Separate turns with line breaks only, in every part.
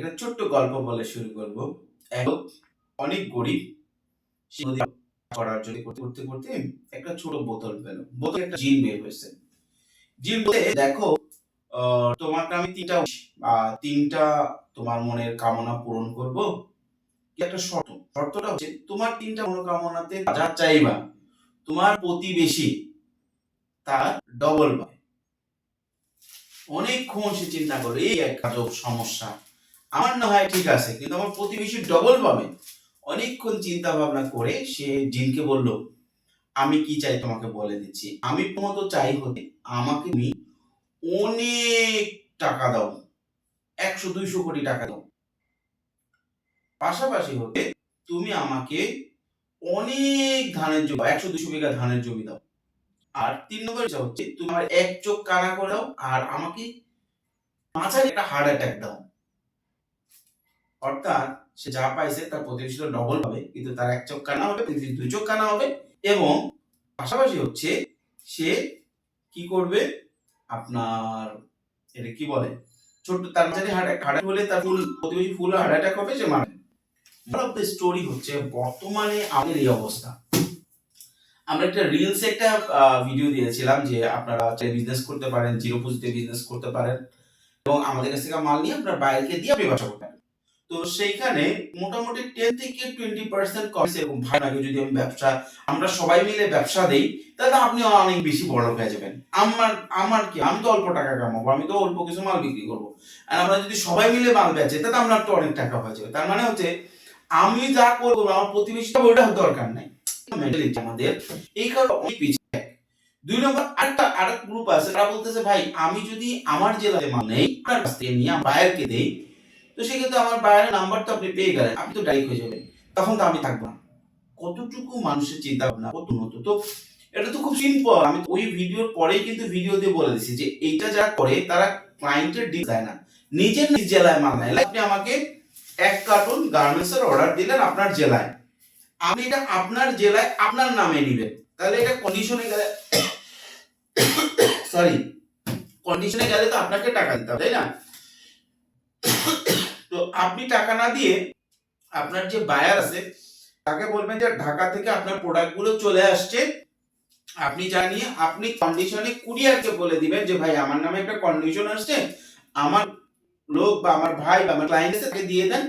একটা ছোট্ট গল্প বলে শুরু করব। অনেক গরিব করার জন্য করতে করতে করতে একটা ছোট বোতল পেল। বোতলে একটা জিন বের হয়েছে। জিন বলে দেখো তোমাকে আমি তিনটা তিনটা তোমার মনের কামনা পূরণ করব। একটা শর্ত। শর্তটা হচ্ছে, তোমার তিনটা মনোকামনাতে যা চাইবা, তোমার প্রতিবেশী তার ডবল পায়। অনেকক্ষণ সে চিন্তা করে এই এক সমস্যা। আমার না হয় ঠিক আছে, কিন্তু আমার প্রতিবেশী ডবল পাবে। অনেকক্ষণ চিন্তা ভাবনা করে সে জিনকে বলল, আমি কি চাই তোমাকে বলে দিচ্ছি? আমি প্রথমত চাই হতে আমাকে তুমি অনেক টাকা দাও, একশো দুইশো কোটি টাকা দাও। পাশাপাশি হতে তুমি আমাকে অনেক ধানের জমি, একশো দুশো বিঘা ধানের জমি দাও। আর তিন নম্বর হচ্ছে তোমার এক চোখ কানা করে দাও, আর আমাকে মাঝারি একটা হার্ট অ্যাটাক দাও। অর্থাৎ সে যা পাইছে তার প্রতিবেশী ডবল হবে কিন্তু তার এক চোখ কানা হবে পৃথিবীর দুই চোখ কানা হবে এবং পাশাপাশি হচ্ছে সে কি করবে? আপনার এটা কি বলে? ছোট্ট তার মাঝারি হার্ট হার্ট হলে তার ফুল প্রতিবেশী ফুল হার্ট অ্যাটাক হবে, সে মারা অফ দ্য স্টোরি হচ্ছে বর্তমানে আমাদের এই অবস্থা। আমরা একটা রিলসে একটা ভিডিও দিয়েছিলাম যে আপনারা বিজনেস করতে পারেন, জিরো পুঁজিতে বিজনেস করতে পারেন এবং আমাদের কাছ থেকে মাল নিয়ে আপনার বাইরে দিয়ে আপনি ব্যবসা করতে পারেন। তো সেইখানে মোটামুটি টেন থেকে টোয়েন্টি পার্সেন্ট কমে এরকম ভাই যদি আমি ব্যবসা, আমরা সবাই মিলে ব্যবসা দেই, তাহলে আপনি অনেক বেশি বড় হয়ে যাবেন। আমার আমার কি, আমি তো অল্প টাকা কামাবো, আমি তো অল্প কিছু মাল বিক্রি করব। আর আমরা যদি সবাই মিলে মাল বেচে, তাহলে আপনার তো অনেক টাকা হয়ে যাবে। তার মানে হচ্ছে, আমি যা করব, আমার প্রতিবেশীটা ওইটা দরকার নাই। আমাদের, এই কারণে অনেক পিছিয়ে দুই নম্বর, আরেকটা, আরেক গ্রুপ আছে, তারা বলতেছে, ভাই, আমি যদি আমার জেলাতে মাল নেই, আপনার কাছ থেকে নিয়ে দেই তো সেক্ষেত্রে আমার বাইরের নাম্বার তো আপনি পেয়ে গেলেন। আপনি তো ডাইরেক্ট হয়ে যাবেন তখন তো আমি থাকব না। কতটুকু মানুষের চিন্তা ভাবনা, কত উন্নত তো এটা তো খুব সিম্পল আমি ওই ভিডিওর পরেই কিন্তু ভিডিও দিয়ে বলে দিচ্ছি যে এইটা যারা করে, তারা ক্লায়েন্টের ডিল দেয় না। নিজের নিজ জেলায় মাল নেয়। আপনি আমাকে এক কার্টুন গার্মেন্টস এর অর্ডার দিলেন আপনার জেলায়। আপনি এটা আপনার জেলায় আপনার নামে নিবেন। তাহলে এটা কন্ডিশনে গেলে সরি কন্ডিশনে গেলে তো আপনাকে টাকা দিতে হবে, তাই না? তো আপনি টাকা না দিয়ে আপনার যে বায়ার আছে, তাকে বলবেন যে ঢাকা থেকে আপনার প্রোডাক্টগুলো চলে আসছে। আপনি জানিয়ে আপনি কন্ডিশনে কুরিয়ারকে বলে দিবেন যে, ভাই, আমার নামে একটা কন্ডিশন আসছে। আমার লোক বা আমার ভাই বা আমার ক্লায়েন্ট তাকে দিয়ে দেন।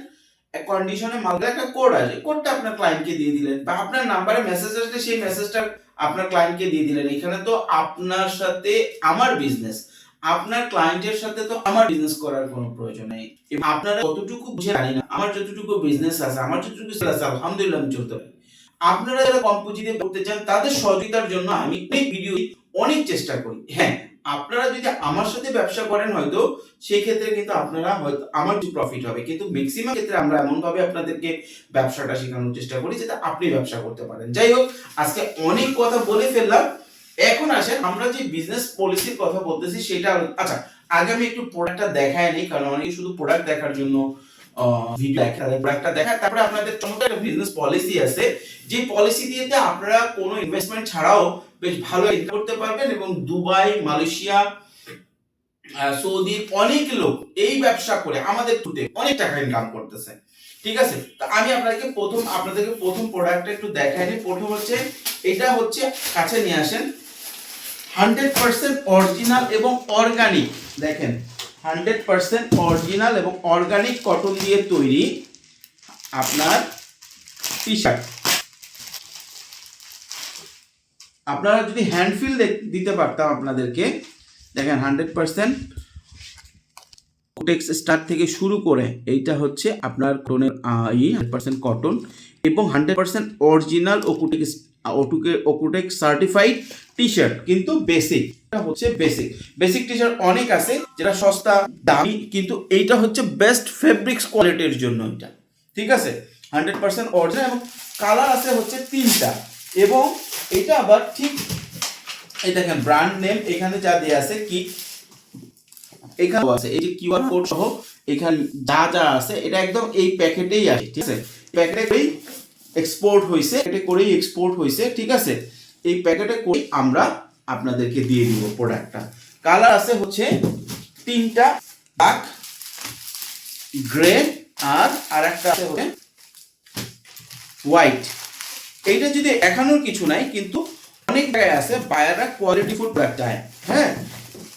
কন্ডিশনে মালটা একটা কোড আছে। কোডটা আপনার ক্লায়েন্টকে দিয়ে দিলেন বা আপনার নাম্বারে মেসেজ আসলে সেই মেসেজটা আপনার ক্লায়েন্টকে দিয়ে দিলেন। এখানে তো আপনার সাথে আমার বিজনেস আপনার ক্লায়েন্টের সাথে তো আমার বিজনেস করার কোনো প্রয়োজন নেই। আপনারা কতটুকু বুঝে জানি না, আমার যতটুকু বিজনেস আছে, আমার যতটুকু আছে, আলহামদুলিল্লাহ আমি চলতে পারি। আপনারা যারা কম পুঁজিতে করতে চান, তাদের সহযোগিতার জন্য আমি অনেক ভিডিও অনেক চেষ্টা করি। হ্যাঁ আপনারা যদি আমার সাথে ব্যবসা করেন হয়তো সেই ক্ষেত্রে কিন্তু আপনারা হয়তো আমার প্রফিট হবে। কিন্তু ম্যাক্সিমাম ক্ষেত্রে আমরা এমন ভাবে আপনাদেরকে ব্যবসাটা শেখানোর চেষ্টা করি যাতে আপনি ব্যবসা করতে পারেন। যাই হোক, আজকে অনেক কথা বলে ফেললাম। এখন আসেন, আমরা যে বিজনেস পলিসির কথা বলতেছি, সেটা আচ্ছা আগে আমি একটু প্রোডাক্টটা দেখাই নেই, কারণ অনেকে শুধু প্রোডাক্ট দেখার জন্য ভিডিও দেখা প্রোডাক্টটা দেখা তারপরে আপনাদের চমৎকার বিজনেস পলিসি আছে, যে পলিসি দিয়েতে আপনারা কোনো ইনভেস্টমেন্ট ছাড়াও বেশ ভালো ইনকাম করতে পারবেন এবং দুবাই, মালয়েশিয়া সৌদি, অনেক লোক এই ব্যবসা করে আমাদের টুতে অনেক টাকা ইনকাম করতেছে। ঠিক আছে? তো আমি আপনাদেরকে প্রথম আপনাদেরকে প্রথম প্রোডাক্টটা একটু দেখাই প্রথম হচ্ছে, এটা হচ্ছে, কাছে নিয়ে আসেন হান্ড্রেড পার্সেন্ট অরিজিনাল এবং অর্গানিক। দেখেন, হান্ড্রেড পার্সেন্ট অরিজিনাল এবং অর্গানিক কটন দিয়ে তৈরি আপনার টি শার্ট আপনারা যদি হ্যান্ড ফিল দিতে পারতাম আপনাদেরকে, দেখেন, হান্ড্রেড পার্সেন্ট কোটেক্স স্টার থেকে শুরু করে এইটা হচ্ছে আপনার কটনের ই হান্ড্রেড পার্সেন্ট কটন এবং হান্ড্রেড পার্সেন্ট অরিজিনাল ওকুটেক্স ওটুকে ওকুটেক সার্টিফাইড টি শার্ট কিন্তু বেসিক এটা হচ্ছে বেসিক বেসিক টি শার্ট অনেক আছে, যেটা সস্তা, দামি, কিন্তু এইটা হচ্ছে বেস্ট ফেব্রিক্স কোয়ালিটির জন্য এটা। ঠিক আছে? হান্ড্রেড পার্সেন্ট অরিজিনাল এবং কালার আছে হচ্ছে তিনটা। এবং এটা আবার ঠিক, এই দেখেন ব্র্যান্ড নেম এখানে যা দেয়া আছে, কি? এখানে আছে, এই যে কিউআর কোড সহ এখানে যা যা আছে, এটা একদম এই প্যাকেটেই আছে, ঠিক আছে? প্যাকেটে করেই এক্সপোর্ট হয়েছে প্যাকেটে করেই এক্সপোর্ট হয়েছে ঠিক আছে? এই প্যাকেটে করে আমরা আপনাদেরকে দিয়ে দিব প্রোডাক্টটা কালার আছে হচ্ছে তিনটা ব্ল্যাক গ্রে আর আর একটা আছে হচ্ছে হোয়াইট এইটা যদি এখানোর কিছু নাই, কিন্তু অনেক জায়গায় আছে, বায়াররা কোয়ালিটি ফুড প্রোডাক্ট হ্যাঁ?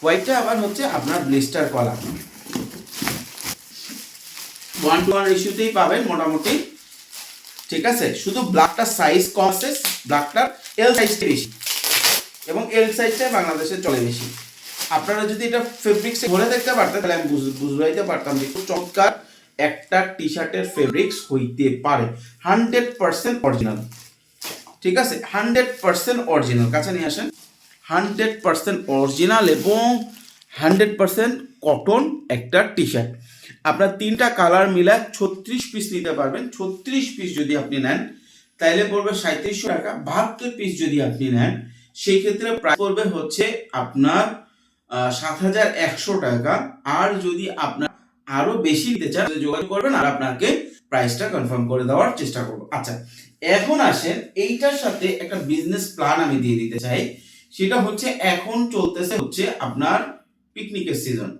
হোয়াইটটা আবার হচ্ছে আপনার ব্লিস্টার কলা ওয়ান টু ওয়ান রেশিওতেই পাবেন মোটামুটি। ঠিক আছে? শুধু ব্ল্যাকটার সাইজ কম আছে ব্ল্যাকটার এল সাইজটা বেশি। এবং এল সাইজটা বাংলাদেশে চলে বেশি। আপনারা যদি এটা ফেব্রিক্স বলে দেখতে পারতেন, তাহলে আমি বুঝ- বুঝাইতে পারতাম যে খুব চমৎকার একটা টি শার্টের ফেব্রিক্স হইতে পারে। হান্ড্রেড পার্সেন্ট অরিজিনাল ঠিক আছে? হান্ড্রেড পার্সেন্ট অরিজিনাল কাছে নিয়ে আসেন। হান্ড্রেড পার্সেন্ট অরিজিনাল এবং হান্ড্রেড পার্সেন্ট কটন একটা টি শার্ট আপনার তিনটা কালার মিলা ছত্রিশ পিস নিতে পারবেন। ছত্রিশ পিস যদি আপনি নেন, তাইলে পড়বে সাঁত্রিশশো টাকা। বাহাত্তর পিস যদি আপনি নেন, সেই ক্ষেত্রে প্রাইস পড়বে হচ্ছে আপনার সাত হাজার একশো টাকা। আর যদি আপনার আরও বেশি নিতে চান যোগাযোগ করবেন আর আপনাকে প্রাইসটা কনফার্ম করে দেওয়ার চেষ্টা করব। আচ্ছা এখন আসেন, এইটার সাথে একটা বিজনেস প্ল্যান আমি দিয়ে দিতে চাই। সেটা হচ্ছে এখন চলতেছে হচ্ছে আপনার পিকনিকের সিজন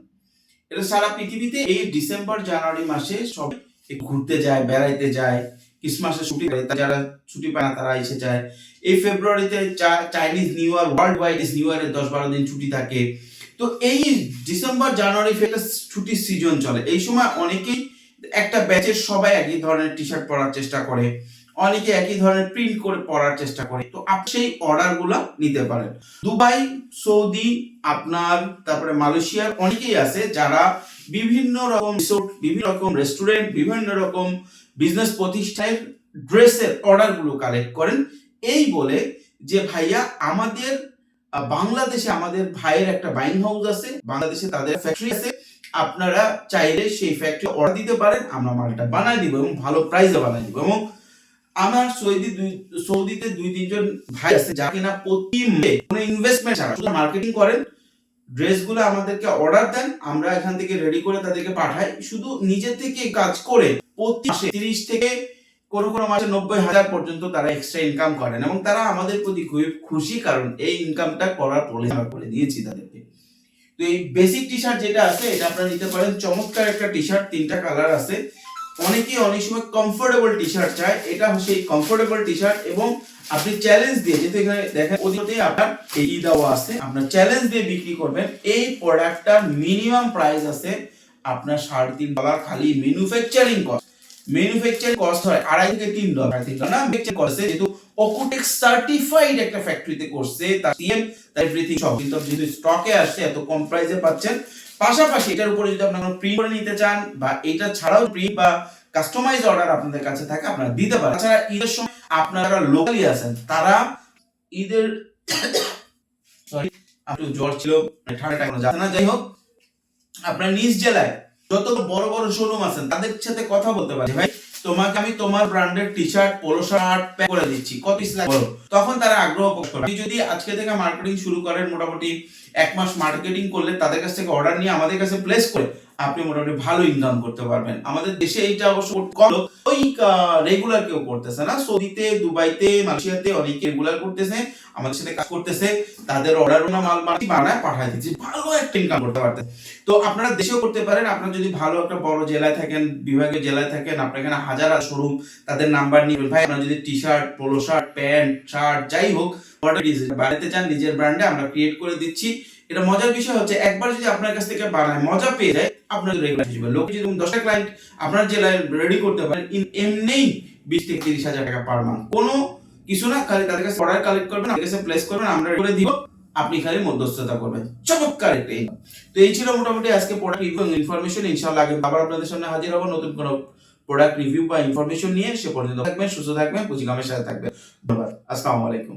এটা সারা পৃথিবীতে এই ডিসেম্বর, জানুয়ারি মাসে সব ঘুরতে যায়, বেড়াইতে যায় ক্রিসমাসের ছুটি যারা ছুটি পায় না তারা এসে যায়। এই ফেব্রুয়ারিতে Chinese new year world wide new ইয়ারের দশ বারো দিন ছুটি থাকে। তো এই ডিসেম্বর, জানুয়ারি ফেব্রুয়ারি ছুটির সিজন চলে। এই সময় অনেকেই একটা ব্যাচের সবাই একই ধরনের টি শার্ট পরার চেষ্টা করে। অনেকে একই ধরনের প্রিন্ট করে পরার চেষ্টা করে। তো আপনি সেই অর্ডারগুলো নিতে পারেন। দুবাই, সৌদি, আপনার, তারপরে মালয়েশিয়ার অনেকেই আছে যারা বিভিন্ন রকম রিসোর্ট বিভিন্ন রকম রেস্টুরেন্ট বিভিন্ন রকম বিজনেস প্রতিষ্ঠানের ড্রেসের অর্ডারগুলো কালেক্ট করেন। এই বলে যে, ভাইয়া, আমাদের বাংলাদেশে আমাদের ভাইয়ের একটা বাইং হাউস আছে, বাংলাদেশে তাদের ফ্যাক্টরি আছে। আপনারা চাইলে সেই ফ্যাক্টরি অর্ডার দিতে পারেন। আমরা মালটা বানাই দিব এবং ভালো প্রাইসে বানাই দিব এবং আমার সৌদি সৌদিতে দুই, তিনজন ভাই আছে যা কিনা প্রতি কোনো ইনভেস্টমেন্ট ছাড়া, শুধু মার্কেটিং করেন, ড্রেসগুলো আমাদেরকে অর্ডার দেন, আমরা এখান থেকে রেডি করে তাদেরকে পাঠাই। শুধু নিজে থেকে কাজ করে প্রতি মাসে তিরিশ থেকে কোনো কোনো মাসে নব্বই হাজার পর্যন্ত তারা এক্সট্রা ইনকাম করেন এবং তারা আমাদের প্রতি খুবই খুশি, কারণ এই ইনকামটা করার পরে আমরা করে দিয়েছি তাদেরকে। তো এই বেসিক টি শার্ট যেটা আছে, এটা আপনারা নিতে পারেন। চমৎকার একটা টি শার্ট তিনটা কালার আছে। অনেকেই অনেক সময় কমফোর্টেবল টি শার্ট চায়, এটা সেই কমফোর্টেবল টি শার্ট এবং আপনি চ্যালেঞ্জ দিয়ে, যেহেতু এখানে দেখেন ওদিকে আপনার এই দেওয়া আছে, আপনার চ্যালেঞ্জ দিয়ে বিক্রি করবেন, এই প্রোডাক্টটার মিনিমাম প্রাইস আছে আপনার সাড়ে তিন ডলার খালি ম্যানুফ্যাকচারিং কস্ট ম্যানুফ্যাকচারিং কস্ট হয় আড়াই থেকে তিন ডলার তিন ডলার ম্যানুফ্যাকচার করছে যেহেতু অকুটেক্স সার্টিফাইড একটা ফ্যাক্টরিতে করছে, তার সিএম তার এভরিথিং সব কিন্তু যেহেতু স্টকে আসছে, এত কম প্রাইসে পাচ্ছেন পাশাপাশি এটার উপরে যদি আপনারা প্রিন্ট করে নিতে চান বা এটা ছাড়াও প্রিন্ট বা কাস্টমাইজ অর্ডার আপনাদের কাছে থাকে, আপনারা দিতে পারেন। তাছাড়া ঈদের সময় আপনারা লোকালি আছেন, তারা ঈদের সরি একটু জ্বর ছিল মানে ঠান্ডা টাইম যাচ্ছে না। যাই হোক, আপনার নিজ জেলায় যত বড় বড় শোরুম আছেন, তাদের সাথে কথা বলতে পারি ভাই তোমাকে আমি তোমার ব্র্যান্ডের T shirt polo shirt pack করে দিচ্ছি। কত বলো। তখন তারা আগ্রহ প্রকাশ করে। যদি আজকে থেকে মার্কেটিং শুরু করেন, মোটামুটি এক মাস মার্কেটিং করলে তাদের কাছ থেকে অর্ডার নিয়ে আমাদের কাছে প্লেস করে আপনি মোটামুটি ভালো ইনকাম করতে পারবেন। আমাদের দেশে এইটা অবশ্য কম ওই রেগুলার কেউ করতেছে না। সৌদিতে, দুবাইতে, মালয়েশিয়াতে অনেকে রেগুলার করতেছে। আমাদের সাথে কাজ করতেছে। তাদের অর্ডার না মাল মাটি বানায় পাঠায় দিচ্ছি। ভালো একটা ইনকাম করতে পারতেন তো আপনারা দেশেও করতে পারেন। আপনারা যদি ভালো একটা বড় জেলায় থাকেন, বিভাগীয় জেলায় থাকেন, আপনার এখানে হাজার শোরুম তাদের নাম্বার নিবেন ভাই, আপনারা যদি T shirt polo shirt pant shirt যাই হোক বানাতে চান, নিজের ব্র্যান্ডে আমরা ক্রিয়েট করে দিচ্ছি। এটা মজার বিষয় হচ্ছে, একবার যদি আপনার কাছ থেকে বানায়, মজা পেয়ে যায়, আপনার রেগুলার হিসেবে লোক যদি দশটা ক্লায়েন্ট আপনার জেলায় রেডি করতে পারেন এমনিই বিশ থেকে তিরিশ হাজার টাকা পার মান্থ কোনো কিছু না, খালি তাদের কাছে অর্ডার কালেক্ট করবেন আমাদের কাছে প্লেস করবেন, আমরা করে দিব, আপনি খালি মধ্যস্থতা করবেন। চমৎকার একটা income। তো এই ছিল মোটামুটি আজকে প্রোডাক্ট রিভিউ ইনফরমেশন ইনশাআল্লাহ আগে আবার আপনাদের সামনে হাজির হব নতুন কোনো প্রোডাক্ট রিভিউ বা ইনফরমেশন নিয়ে। সে পর্যন্ত থাকবেন, সুস্থ থাকবেন পুঁজিগামের সাথে থাকবেন। ধন্যবাদ। আসসালামু আলাইকুম।